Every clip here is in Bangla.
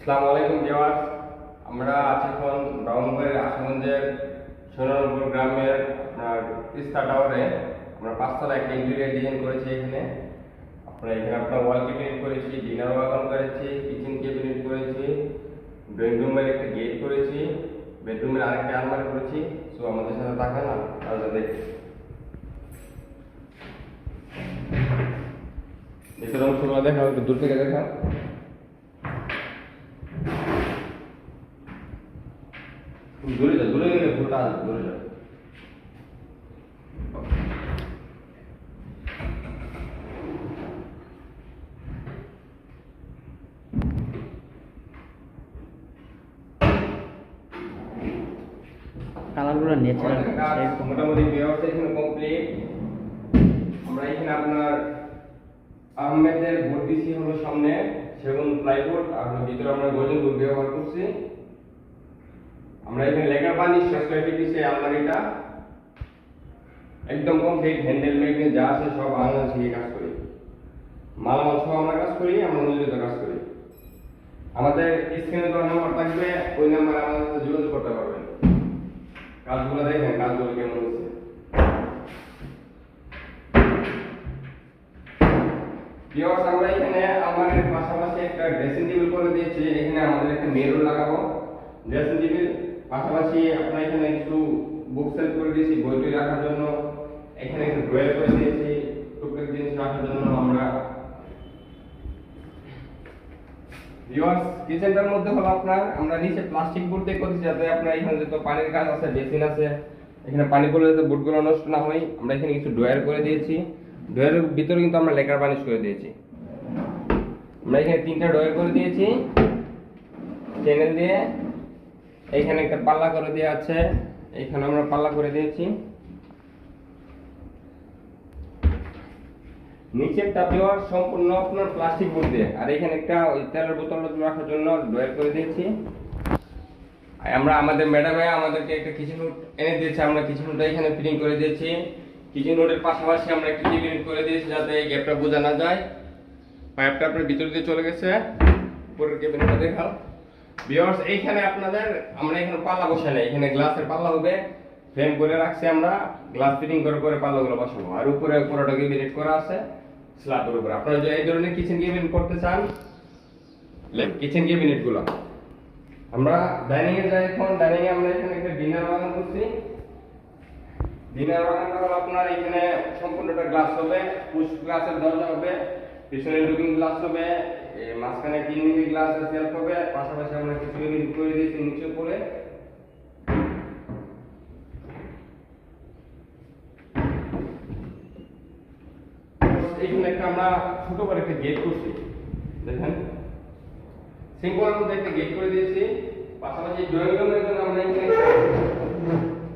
আসসালামু আলাইকুম ভিউয়ার্স। আমরা আছি এখন ব্রাহ্মণবাড়ির আশুগঞ্জের সোনারপুর গ্রামের আপনার তিস্তা টাওয়ারে। আমরা পাঁচতলা একটা ইন্টেরিয়ার ডিজাইন করেছি এখানে। আপনার এখানে আপনার ওয়াল ক্যাবিনেট করেছি, ডিনার ওয়াগন করেছি কিচেন ক্যাবিনেট করেছি ড্রয়িং রুমের একটা গেট করেছি বেডরুমের আরেকটা আলমারি করেছি। সো আমাদের সাথে থাকেন আমরা দেখি ভিতরে অংশগুলো দেখা দূর থেকে দেখা দূরে যা দূরে গেলে ভুলটা দূরে যা কালারগুলো ন্যাচারাল মোটামুটি ব্যবস্থা এখানে কমপ্লিট আমরা এখানে আপনার আহমেদের বোর্ড দিছি হলো সামনে সেগুন প্লাইবোর্ড আর ভিতরে আমরা বোর্ড ব্যবহার করছি। আমরা এখানে লেখার পানি শেষ করে দিয়েছি আলমারিটা। একদম কমপ্লিট হ্যান্ডেল ম্যাগনেট যা আছে সব আমরা শিখে কাজ করি। মালামাল সব আমরা কাজ করি, আমরা মজুরিতে কাজ করি। আমাদের স্ক্রিনে তো নাম্বার থাকবে, ওই নাম্বারে আমাদের সাথে যোগাযোগ করতে পারবেন। কাজগুলো দেখেন, কাজগুলো কেমন হচ্ছে। ভিউয়ার্স আমরা এখানে আমাদের পাশাপাশি একটা ড্রেসিং টেবিল করে দিয়েছি, এখানে আমাদের একটা মিরর লাগাবো। ড্রেসিং টেবিল পাশাপাশি আপনার এখানে একটু বুক সেলফ করে দিয়েছি, বই টই রাখার জন্য। এখানে একটা ড্রয়ার করে দিয়েছি, টুকটাক জিনিস রাখার জন্য আমরা। ভিউয়ার্স কিচেনটার মধ্যে হলো আপনার, আমরা নিচে প্লাস্টিক বোর্ড দিয়ে করেছি যাতে আপনার এখানে যত পানির কাজ আছে বেসিন আছে, এখানে পানি পড়লে যাতে বোর্ডগুলো নষ্ট না হয়। আমরা এখানে কিছু ড্রয়ার করে দিয়েছি। ড্রয়ারের ভিতরে কিন্তু আমরা লেকার বানিশ করে দিয়েছি। আমরা এখানে তিনটা ড্রয়ার করে দিয়েছি। চ্যানেল দিয়ে এইখানে একটা পাল্লা করে দেওয়া আছে। এখানে আমরা পাল্লা করে দিয়েছি। নিচের টাপিওয়ার সম্পূর্ণ আপনার প্লাস্টিক বোর্ড দিয়ে। আর এখানে একটা ওই তেলের বোতল রাখার জন্য ড্রয়ার করে দিয়েছি। আমরা আমাদের ম্যাডামে আমাদেরকে একটা কিচেন নোট এনে দিয়েছে। আমরা কিচেন নোটটা এখানে ফিটিং করে দিয়েছি। কিচেন নোটের পাশাপাশি আমরা একটা টিভি করে দিয়েছি যাতে এই গ্যাপটা বোঝা না যায়। পাইপটা আপনার ভিতর দিয়ে চলে গেছে। উপরের কেবিনেটটা দেখাও। ভিউয়ার্স এইখানে আপনাদের, আমরা এখানে পাল্লা বসাই নাই। এখানে গ্লাসের পাল্লা হবে। ফ্রেম করে রাখছি আমরা। গ্লাস ফিটিং করে করে পাল্লাগুলো বসাবো। আর উপরে পুরোটা কেবিনেট করা আছে। স্ল্যাবের উপরে। আপনারা যদি এই ধরনের কিচেন কেবিনেট করতে চান কিচেন কেবিনেটগুলো। আমরা ডাইনিং এ যাই এখন। ডাইনিং এ আমরা এখানে একটা ডিনার বাগান করছি। ডিনার বাগানটা হলো আপনার এখানে সম্পূর্ণটা গ্লাস হবে। পুশ গ্লাসের দরজা হবে। পিছনে লুকিং গ্লাস হবে মাঝখানে তিন মিলি গ্লাস সেলফ হবে পাশাপাশি আমরা কিছু ইউনিট করে দিয়েছি নিচে উপরে এইখানে একটা আমরা ছোট করে একটা গেট করছি, দেখেন। সিম্পলের মধ্যে একটা গেট করে দিয়েছি, পাশাপাশি ড্রয়িং রুমের জন্য আমরা এখানে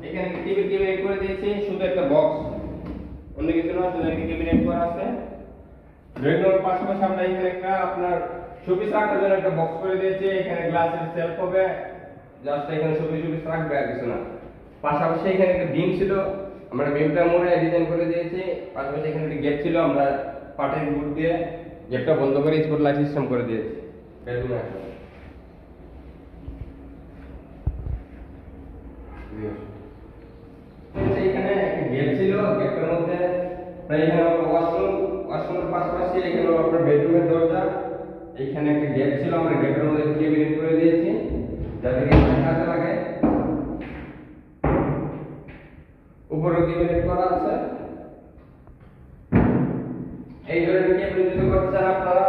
এখানে টিভি ক্যাবিনেট করে দিয়েছি, শুধু একটা বক্স অন্য কিছু না, শুধু একটা ক্যাবিনেট করা আছে। রুমের পাশাপাশি আমরা এখানে একটা আপনার শোপিস রাখার জন্য একটা বক্স করে দিয়েছি, এখানে গ্লাসের সেলফ হবে। জাস্ট এখানে শোপিস শোপিস রাখবে আর কিছু না। পাশাপাশি এখানে একটা বিম ছিল, আমরা বিমটা মোড়ে ডিজাইন করে দিয়েছি। পাশাপাশি এখানে একটা গেট ছিল, আমরা পাটের বুট দিয়ে গেটটা বন্ধ করে স্পট লাইট সিস্টেম করে দিয়েছি। আসো এখানে একটা গেট ছিল গেটের মধ্যে। প্রায় এখানে ওয়াশরুম ওয়াশরুমের পাশাপাশি এখানে আপনার বেডরুমের দরজা। এখানে একটা গ্যাপ ছিল, আমরা গ্যাপের মধ্যে কেবিনেট করে দিয়েছি। যাতে কাজে লাগে। উপরে কেবিনেট করা আছে। এই ধরনের কেবিনেট যদি করতে চান আপনারা